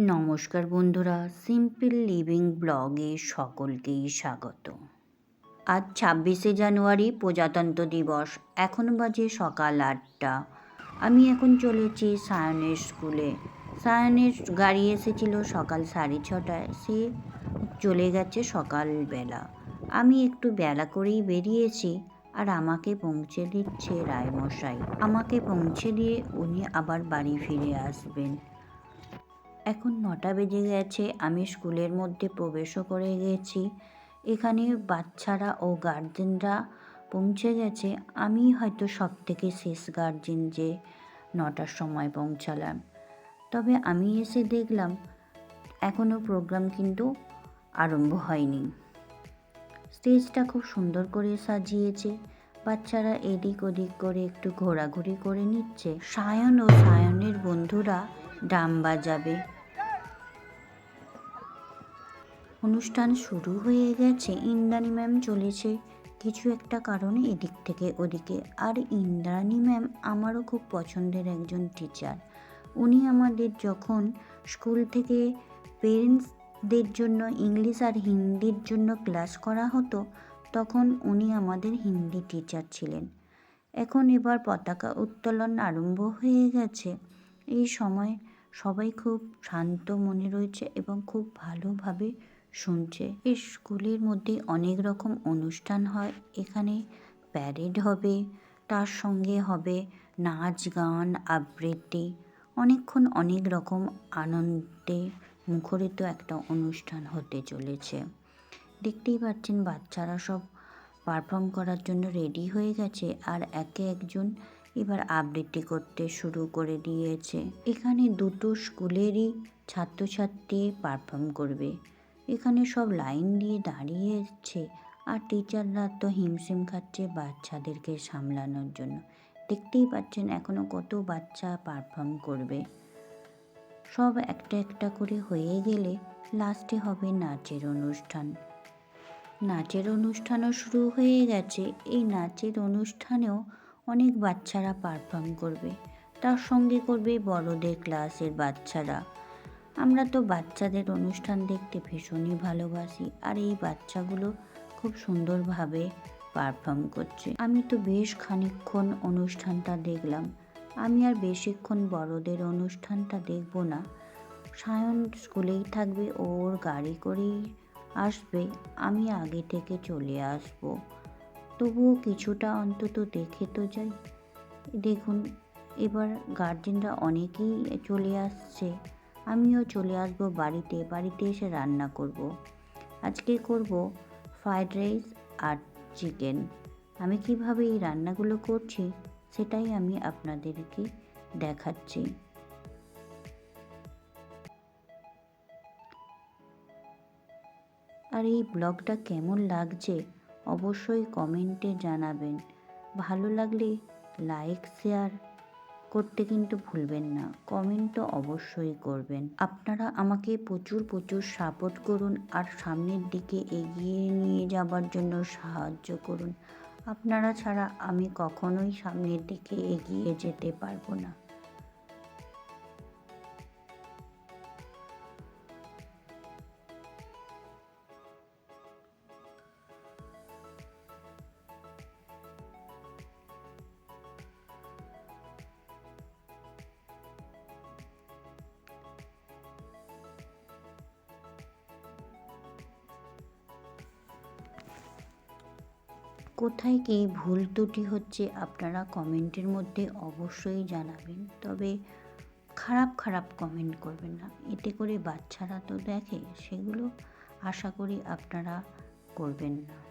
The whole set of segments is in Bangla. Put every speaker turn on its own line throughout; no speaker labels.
নমস্কার বন্ধুরা সিম্পল লিভিং ব্লগে সকলকেই স্বাগত। আজ ছাব্বিশে জানুয়ারি, প্রজাতন্ত্র দিবস। এখন বাজে সকাল আটটা। আমি এখন চলেছি সায়নের স্কুলে। সায়নের গাড়ি এসেছিল সকাল সাড়ে ছটায়। সে চলে গেছে সকালবেলা। আমি একটু বেলা করেই বেরিয়েছি আর আমাকে পৌঁছে দিচ্ছে রায়মশাই। আমাকে পৌঁছে দিয়ে উনি আবার বাড়ি ফিরে আসবেন। এখন নটা বেজে গেছে, আমি স্কুলের মধ্যে প্রবেশও করে গেছি। এখানে বাচ্চারা ও গার্জেনরা পৌঁছে গেছে। আমি হয়তো সব থেকে শেষ গার্জেন যে নটার সময় পৌঁছালাম। তবে আমি এসে দেখলাম এখনও প্রোগ্রাম কিন্তু আরম্ভ হয়নি। স্টেজটা খুব সুন্দর করে সাজিয়েছে। বাচ্চারা এদিক ওদিক করে একটু ঘোরাঘুরি করে নিচ্ছে। সায়ন ও সায়নের বন্ধুরা ডাম বাজাবে অনুষ্ঠান শুরু হয়ে গেছে, ইন্দ্রাণী ম্যাম চলেছে। কিছু একটা কারণে এদিক থেকে ওদিকে। আর ইন্দ্রাণী ম্যাম আমারও খুব পছন্দের একজন টিচার উনি আমাদের যখন স্কুল থেকে পেরেন্টসদের জন্য ইংলিশ আর হিন্দির জন্য ক্লাস করা হতো, তখন উনি আমাদের হিন্দি টিচার ছিলেন। এখন এবার পতাকা উত্তোলন আরম্ভ হয়ে গেছে। এই সময় সবাই খুব শান্ত মনে রয়েছে এবং খুব ভালোভাবে শুনছে। এই স্কুলের মধ্যে অনেক রকম অনুষ্ঠান হয়। এখানে প্যারেড হবে, তার সঙ্গে হবে নাচ, গান, আবৃত্তি। অনেকক্ষণ অনেক রকম আনন্দে মুখরিত একটা অনুষ্ঠান হতে চলেছে। দেখতেই পাচ্ছেন, বাচ্চারা সব পারফর্ম করার জন্য রেডি হয়ে গেছে আর একে একজন এবার আবৃত্তি করতে শুরু করে দিয়েছে। এখানে দুটো স্কুলেরই ছাত্রছাত্রী পারফর্ম করবে। এখানে সব লাইন দিয়ে দাঁড়িয়েছে আর টিচাররা তো হিমশিম খাচ্ছে বাচ্চাদেরকে সামলানোর জন্য। দেখতেই পাচ্ছেন এখনও কত বাচ্চা পারফর্ম করবে। সব একটা একটা করে হয়ে গেলে লাস্টে হবে নাচের অনুষ্ঠান। নাচের অনুষ্ঠানও শুরু হয়ে গেছে। এই নাচের অনুষ্ঠানেও অনেক বাচ্চারা পারফর্ম করবে। তার সঙ্গে করবে বড়দের ক্লাসের বাচ্চারা। আমরা তো বাচ্চাদের অনুষ্ঠান দেখতে ভীষণই ভালোবাসি আর এই বাচ্চাগুলো খুব সুন্দরভাবে পারফর্ম করছে। আমি তো বেশ খানিকক্ষণ অনুষ্ঠানটা দেখলাম। আমি আর বেশিক্ষণ বড়দের অনুষ্ঠানটা দেখব না। সায়ন স্কুলেই থাকবে ওর গাড়ি করেই আসবে, আমি আগে থেকে চলে আসব। তবুও কিছুটা অন্তত দেখে তো যাই। দেখুন, এবার গার্জেনরা অনেকেই চলে আসছে। আমিও চলে আসব বাড়িতে বাড়িতে এসে রান্না করব। আজকে করব ফ্রায়েড রাইস আর চিকেন। আমি কীভাবে এই রান্নাগুলো করছি সেটাই আমি আপনাদেরকে দেখাচ্ছি। আর এই ব্লগটা কেমন লাগছে অবশ্যই কমেন্টে জানাবেন। ভালো লাগলে লাইক, শেয়ার করতে কিন্তু ভুলবেন না। কমেন্ট তো অবশ্যই করবেন। আপনারা আমাকে প্রচুর প্রচুর সাপোর্ট করুন আর সামনের দিকে এগিয়ে নিয়ে যাবার জন্য সাহায্য করুন। আপনারা ছাড়া আমি কখনোই সামনের দিকে এগিয়ে যেতে পারব না। কোথায় কী ভুল ত্রুটি হচ্ছে আপনারা কমেন্টের মধ্যে অবশ্যই জানাবেন। তবে খারাপ খারাপ কমেন্ট করবেন না। এতে করে বাচ্চারা তো দেখে, সেগুলো আশা করি আপনারা করবেন না।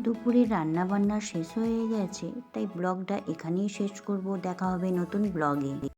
দুপুরে রান্নাবান্না শেষ হয়ে গেছে তাই ব্লগটা এখানেই শেষ করব। দেখা হবে নতুন ব্লগে।